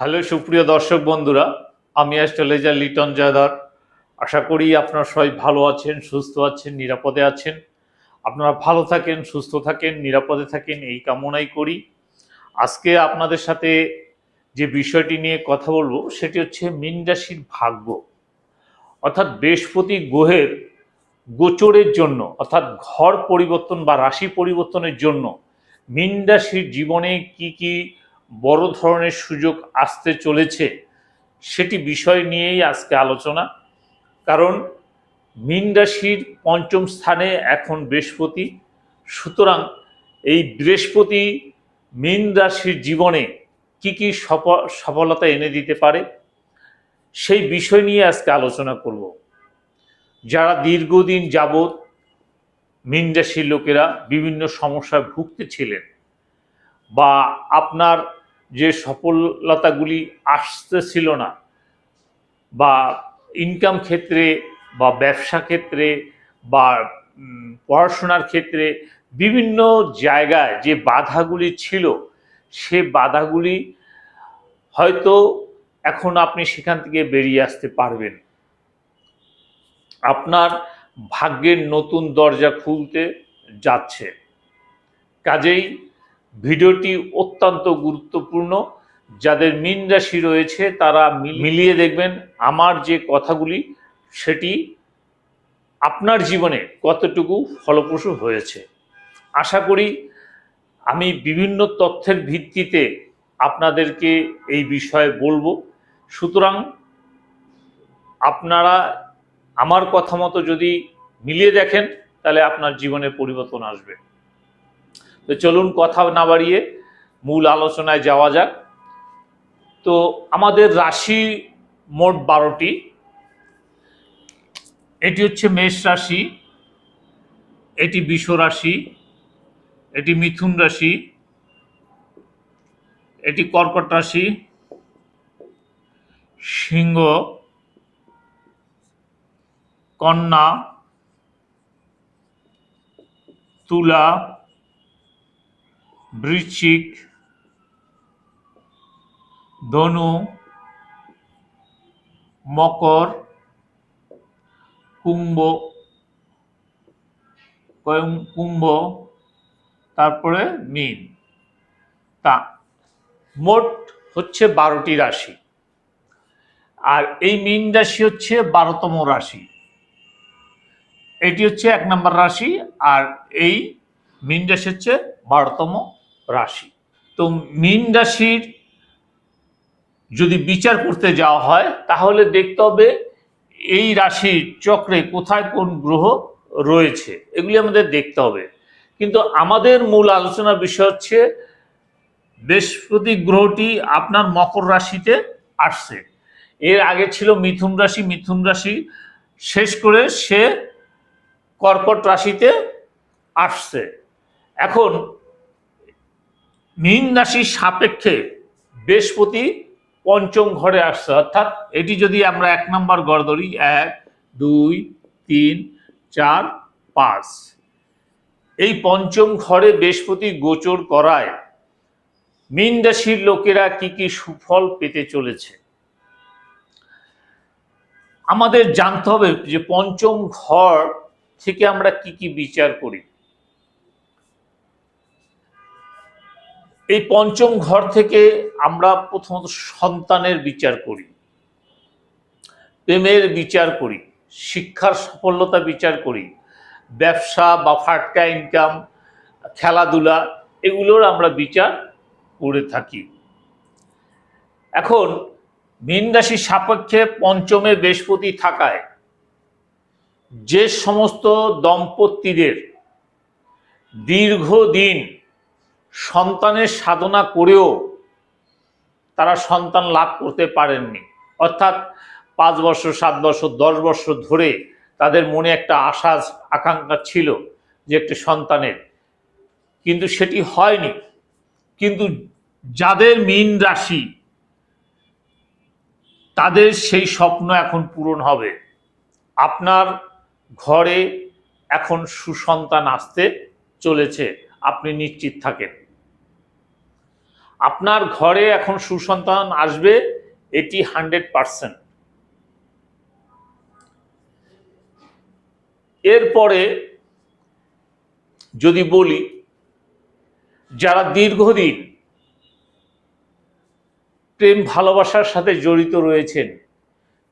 Hello সুপ্রিয় দর্শক বন্ধুরা, আমি অ্যাস্ট্রোলজার লিটন জয়দার আশা করি আপনারা সবাই ভালো আছেন, সুস্থ আছেন, নিরাপদে আছেন। আপনারা ভালো থাকেন, সুস্থ থাকেন, নিরাপদে থাকেন, এই কামনাই করি। আজকে আপনাদের সাথে যে বিষয়টি নিয়ে কথা বলব, সেটি হচ্ছে মীন রাশির ভাগ্য। অর্থাৎ বৃহস্পতি গ্রহের গোচরের জন্য, অর্থাৎ ঘর পরিবর্তন বা রাশি পরিবর্তনের জন্য মীন রাশির জীবনে কি কি বড় ধরনের সুযোগ আসতে চলেছে সেটি বিষয় নিয়েই আজকে আলোচনা। কারণ মীন রাশির পঞ্চম স্থানে এখন বৃহস্পতি, সুতরাং এই বৃহস্পতি মীন রাশির জীবনে কি কি সফ- সফলতা এনে দিতে পারে সেই বিষয় নিয়ে আজকে আলোচনা করব। যারা দীর্ঘদিন যাবৎ মীন রাশির লোকেরা বিভিন্ন সমস্যায় ভুগতে ছিলেন বা আপনার যে সফলতাগুলি আসতেছিল না, বা ইনকাম ক্ষেত্রে, বা ব্যবসা ক্ষেত্রে, বা পড়াশোনার ক্ষেত্রে বিভিন্ন জায়গায় যে বাধাগুলি ছিল, সে বাধাগুলি হয়তো এখন আপনি সেখান থেকে বেরিয়ে আসতে পারবেন। আপনার ভাগ্যের নতুন দরজা খুলতে যাচ্ছে। কাজেই ভিডিওটি অত্যন্ত গুরুত্বপূর্ণ। যাদের মিন রাশি রয়েছে, তারা মিল- মিলিয়ে দেখবেন আমার যে কথাগুলি, সেটি আপনার জীবনে কতটুকু ফলপ্রসূ হয়েছে। আশা করি আমি বিভিন্ন তথ্যের ভিত্তিতে আপনাদেরকে এই বিষয়ে বলব। সুতরাং আপনারা আমার কথা মতো যদি মিলিয়ে দেখেন, তাহলে আপনার জীবনে পরিবর্তন আসবে। তো চলুন কথা না বাড়িয়ে মূল আলোচনায় যাওয়া যাক। তো আমাদের রাশি মোট বারোটি। এটি হচ্ছে মেষ রাশি, এটি বিষ রাশি, এটি মিথুন রাশি, এটি কর্কট রাশি, সিংহ, কন্যা, তুলা বৃশ্চিক, ধনু, মকর, কুম্ভ কুম্ভ, তারপরে মীন। তা, মোট হচ্ছে বারোটি রাশি। আর এই মীন রাশি হচ্ছে বারোতম রাশি। এটি হচ্ছে এক নম্বর রাশি, আর এই মীন রাশি হচ্ছে বারোতম রাশি। তো মীন রাশির যদি বিচার করতে যাওয়া হয়, তাহলে দেখতে হবে এই রাশির চক্রে কোথায় কোন গ্রহ রয়েছে, এগুলি আমাদের দেখতে হবে। কিন্তু আমাদের মূল আলোচনার বিষয় হচ্ছে, বৃহস্পতি গ্রহটি আপনার মকর রাশিতে আসছে। এর আগে ছিল মিথুন রাশি মিথুন রাশি শেষ করে সে কর্কট রাশিতে আসছে। এখন মীন রাশির সাপেক্ষে বৃহস্পতি পঞ্চম ঘরে আসছে, অর্থাৎ এটি যদি আমরা এক নম্বর ঘর ধরি, এক, দুই, তিন, চার, পাঁচ। এই পঞ্চম ঘরে বৃহস্পতি গোচর করায় মীন রাশির লোকেরা কি কি সুফল পেতে চলেছে? আমাদের জানতে হবে যে পঞ্চম ঘর থেকে আমরা কি কি বিচার করি। এই পঞ্চম ঘর থেকে আমরা প্রথমত সন্তানের বিচার করি, প্রেমের বিচার করি, শিক্ষার সফলতা বিচার করি, ব্যবসা বা ফাটকা ইনকাম খেলাধুলা এগুলোর আমরা বিচার করে থাকি। এখন মীন সাপেক্ষে পঞ্চমে বৃহস্পতি থাকায় যে সমস্ত দম্পতিদের দীর্ঘদিন সন্তানের সাধনা করেও তারা সন্তান লাভ করতে পারেননি। অর্থাৎ পাঁচ বছর, সাত বছর, দশ বছর ধরে তাদের মনে একটা আশা, আকাঙ্ক্ষা ছিল যে একটা সন্তানের। কিন্তু সেটি হয়নি। কিন্তু যাদের মীন রাশি, তাদের সেই স্বপ্ন এখন পূরণ হবে। আপনার ঘরে এখন সুসন্তান আসতে চলেছে। আপনি নিশ্চিত থাকেন। আপনার ঘরে এখন সুসন্তান আসবে, এটি হান্ড্রেড পার্সেন্ট। এরপরে যদি বলি, যারা দীর্ঘদিন প্রেম ভালোবাসার সাথে জড়িত রয়েছেন,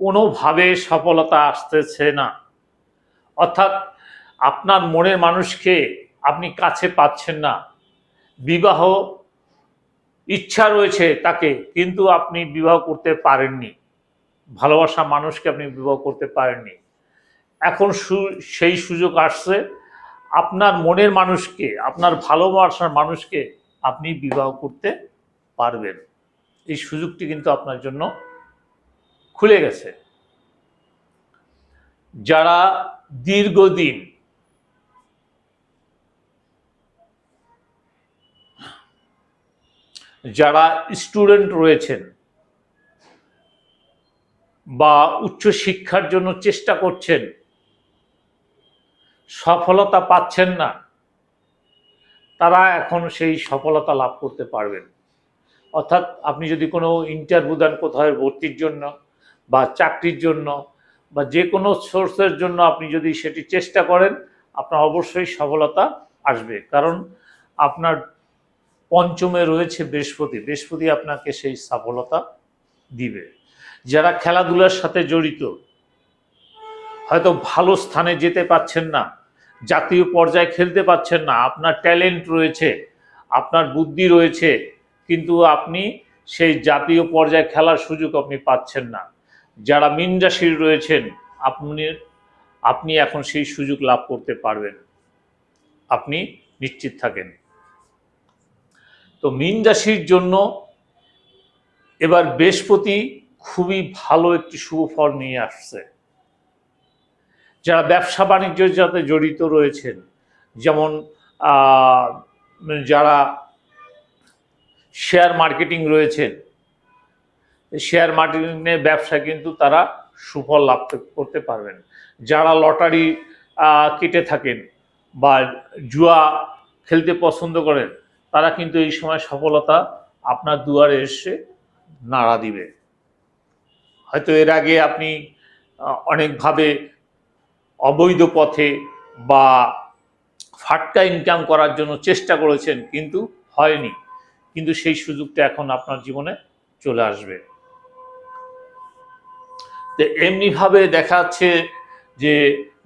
কোনোভাবে সফলতা আসতেছে না। অর্থাৎ আপনার মনের মানুষকে আপনি কাছে পাচ্ছেন না। বিবাহ ইচ্ছা রয়েছে তাকে, কিন্তু আপনি বিবাহ করতে পারেননি। ভালোবাসা মানুষকে আপনি বিবাহ করতে পারেননি। এখন সেই সুযোগ আসছে। আপনার মনের মানুষকে, আপনার ভালোবাসার মানুষকে আপনি বিবাহ করতে পারবেন। এই সুযোগটি কিন্তু আপনার জন্য খুলে গেছে। যারা দীর্ঘদিন যারা স্টুডেন্ট রয়েছেন বা উচ্চ শিক্ষার জন্য চেষ্টা করছেন, সফলতা পাচ্ছেন না, তারা এখন সেই সফলতা লাভ করতে পারবেন। অর্থাৎ আপনি যদি কোনো ইন্টারভিউ দেন কোথাও ভর্তির জন্য বা চাকরির জন্য বা যে কোনো সোর্সের জন্য আপনি যদি সেটি চেষ্টা করেন, আপনার অবশ্যই সফলতা আসবে। কারণ আপনার পঞ্চমে রয়েছে বৃহস্পতি। বৃহস্পতি আপনাকে সেই সফলতা দিবে। যারা খেলাধুলার সাথে জড়িত, হয়তো ভালো স্থানে যেতে পাচ্ছেন না, জাতীয় পর্যায়ে খেলতে পাচ্ছেন না, আপনার ট্যালেন্ট রয়েছে, আপনার বুদ্ধি রয়েছে, কিন্তু আপনি সেই জাতীয় পর্যায়ে খেলার সুযোগ আপনি পাচ্ছেন না। যারা মিন রাশির রয়েছেন, আপনি আপনি এখন সেই সুযোগ লাভ করতে পারবেন। আপনি নিশ্চিত থাকেন। তো মিন রাশির জন্য এবার বৃহস্পতি খুবই ভালো একটি শুভ ফল নিয়ে আসছে। যারা ব্যবসা বাণিজ্যের সাথে জড়িত রয়েছেন, যেমন যারা শেয়ার মার্কেটিং রয়েছেন শেয়ার মার্কেটিংয়ে ব্যবসা কিন্তু তারা সুফল লাভ করতে পারবেন। যারা লটারি কেটে থাকেন বা জুয়া খেলতে পছন্দ করেন তারা কিন্তু এই সময় সফলতা আপনার দুয়ারে এসে নাড়া দিবে। হয়তো এর আগে আপনি অনেকভাবে অবৈধ পথে বা ফাটকা ইনকাম করার জন্য চেষ্টা করেছেন, কিন্তু হয়নি। কিন্তু সেই সুযোগটা এখন আপনার জীবনে চলে আসবে। তো এমনিভাবে দেখা যাচ্ছে যে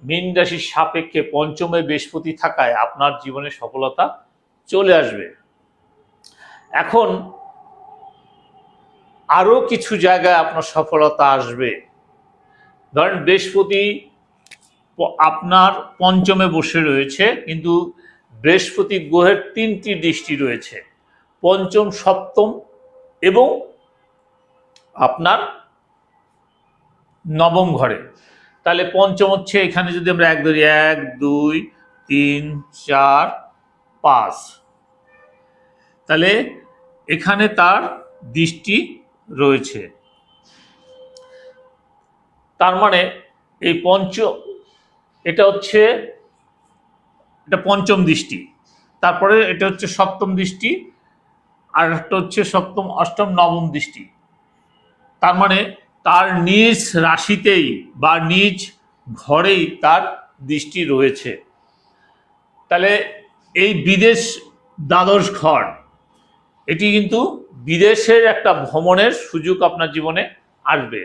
মীন রাশির সাপেক্ষে পঞ্চমে বৃহস্পতি থাকায় আপনার জীবনে সফলতা চলে আসবে। এখন আরও কিছু জায়গায় আপনার সফলতা আসবে। ধরেন বৃহস্পতি আপনার পঞ্চমে বসে রয়েছে, কিন্তু বৃহস্পতি গ্রহের তিনটি দৃষ্টি রয়েছে। পঞ্চম, সপ্তম এবং আপনার নবম ঘরে। তাহলে পঞ্চম হচ্ছে এখানে যদি আমরা এক ধরি, এক, দুই, তিন, চার পাঁচ তাহলে এখানে তার দৃষ্টি রয়েছে। তার মানে এই পঞ্চ, এটা হচ্ছে, এটা পঞ্চম দৃষ্টি। তারপরে এটা হচ্ছে সপ্তম দৃষ্টি, আর একটা হচ্ছে সপ্তম, অষ্টম, নবম দৃষ্টি। তার মানে তার নিজ রাশিতেই বা নিজ ঘরেই তার দৃষ্টি রয়েছে। তাহলে এই বিদেশ দ্বাদশ ঘর, এটি কিন্তু বিদেশের একটা ভ্রমণের সুযোগ আপনার জীবনে আসবে।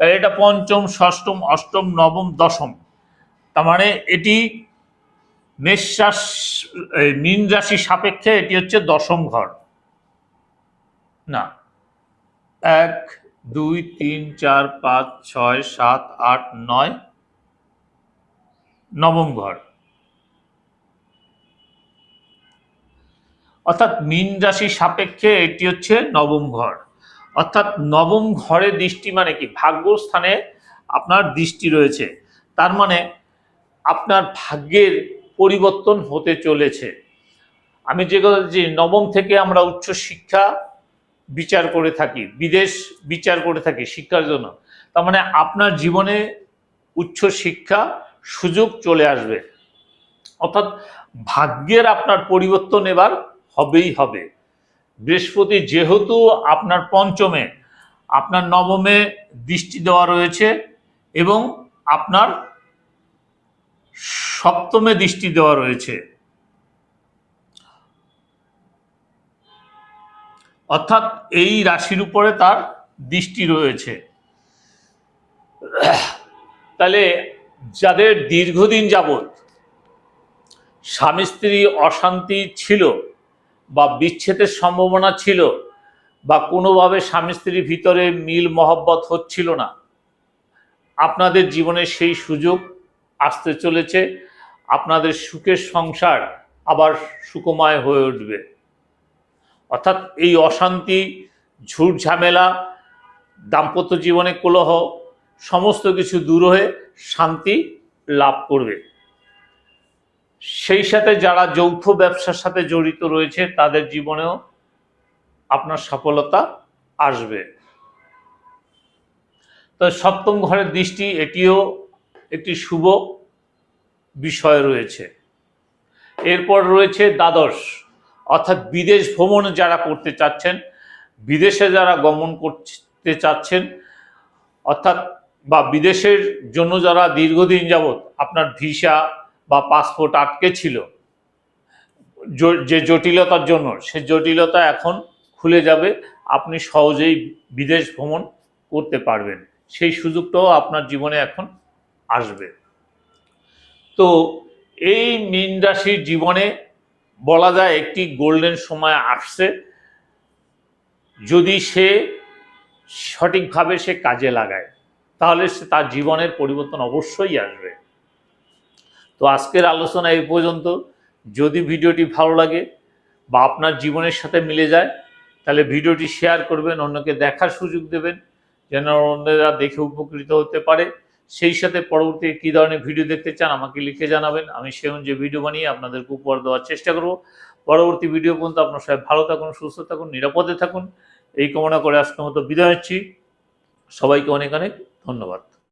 এটা পঞ্চম, ষষ্ঠম, অষ্টম, নবম, দশম। তার মানে এটি মেষ মীন রাশি সাপেক্ষে এটি হচ্ছে দশম ঘর। না, এক, দুই, তিন, চার, পাঁচ, ছয়, সাত, আট, নয়, নবম ঘর। অর্থাৎ মীন রাশি সাপেক্ষে এটি হচ্ছে নবম ঘর। অর্থাৎ নবম ঘরে দৃষ্টি মানে কি? ভাগ্যস্থানে আপনার দৃষ্টি রয়েছে। তার মানে আপনার ভাগ্যের পরিবর্তন হতে চলেছে। আমি যে কথা যে নবম থেকে আমরা উচ্চ শিক্ষা বিচার করে থাকি, বিদেশ বিচার করে থাকি শিক্ষার জন্য। তার মানে আপনার জীবনে উচ্চ শিক্ষা সুযোগ চলে আসবে। অর্থাৎ ভাগ্যের আপনার পরিবর্তন এবার হবেই হবে। বৃহস্পতি যেহেতু আপনার পঞ্চমে, আপনার নবমে দৃষ্টি দেওয়া রয়েছে এবং আপনার সপ্তমে দৃষ্টি দেওয়া রয়েছে। অর্থাৎ এই রাশির উপরে তার দৃষ্টি রয়েছে। তাহলে যাদের দীর্ঘদিন যাবৎ স্বামী স্ত্রী অশান্তি ছিল বা বিচ্ছেদের সম্ভাবনা ছিল বা কোনোভাবে স্বামী স্ত্রীর ভিতরে মিল মহব্বত হচ্ছিল না, আপনাদের জীবনে সেই সুযোগ আসতে চলেছে, আপনাদের সুখের সংসার আবার সুখময় হয়ে উঠবে। অর্থাৎ এই অশান্তি, ঝুট ঝামেলা, দাম্পত্য জীবনে কোলহ, সমস্ত কিছু দূর হয়ে শান্তি লাভ করবে। সেই সাথে যারা যৌথ ব্যবসার সাথে জড়িত রয়েছে, তাদের জীবনেও আপনার সফলতা আসবে। তো সপ্তম ঘরের দৃষ্টি, এটিও একটি শুভ বিষয় রয়েছে। এরপর রয়েছে দ্বাদশ, অর্থাৎ বিদেশ ভ্রমণ যারা করতে চাচ্ছেন, বিদেশে যারা গমন করতে চাচ্ছেন, অর্থাৎ বা বিদেশের জন্য যারা দীর্ঘদিন যাবৎ আপনার ভিসা বা পাসপোর্ট আটকে ছিল। যে জটিলতার জন্য, সে জটিলতা এখন খুলে যাবে। আপনি সহজেই বিদেশ ভ্রমণ করতে পারবেন। সেই সুযোগটাও আপনার জীবনে এখন আসবে। তো এই মীন রাশির জীবনে বলা যায় একটি গোল্ডেন সময় আসছে। যদি সে সঠিকভাবে সে কাজে লাগায়, তাহলে সে তার জীবনের পরিবর্তন অবশ্যই আসবে। তো আজকের আলোচনা এই পর্যন্ত। যদি ভিডিওটি ভালো লাগে বা আপনার জীবনের সাথে মিলে যায়, তাহলে ভিডিওটি শেয়ার করবেন, অন্যকে দেখার সুযোগ দেবেন, যেন অন্যরা দেখে উপকৃত হতে পারে। সেই সাথে পরবর্তী কী ধরনের ভিডিও দেখতে চান আমাকে লিখে জানাবেন। আমি সে অনুযায়ী ভিডিও বানিয়ে আপনাদেরকে উপহার দেওয়ার চেষ্টা করব। পরবর্তী ভিডিও পর্যন্ত আপনার সবাই ভালো থাকুন, সুস্থ থাকুন, নিরাপদে থাকুন। এই কামনা করে আজকের মতো বিদায় হচ্ছি সবাইকে অনেক অনেক ধন্যবাদ।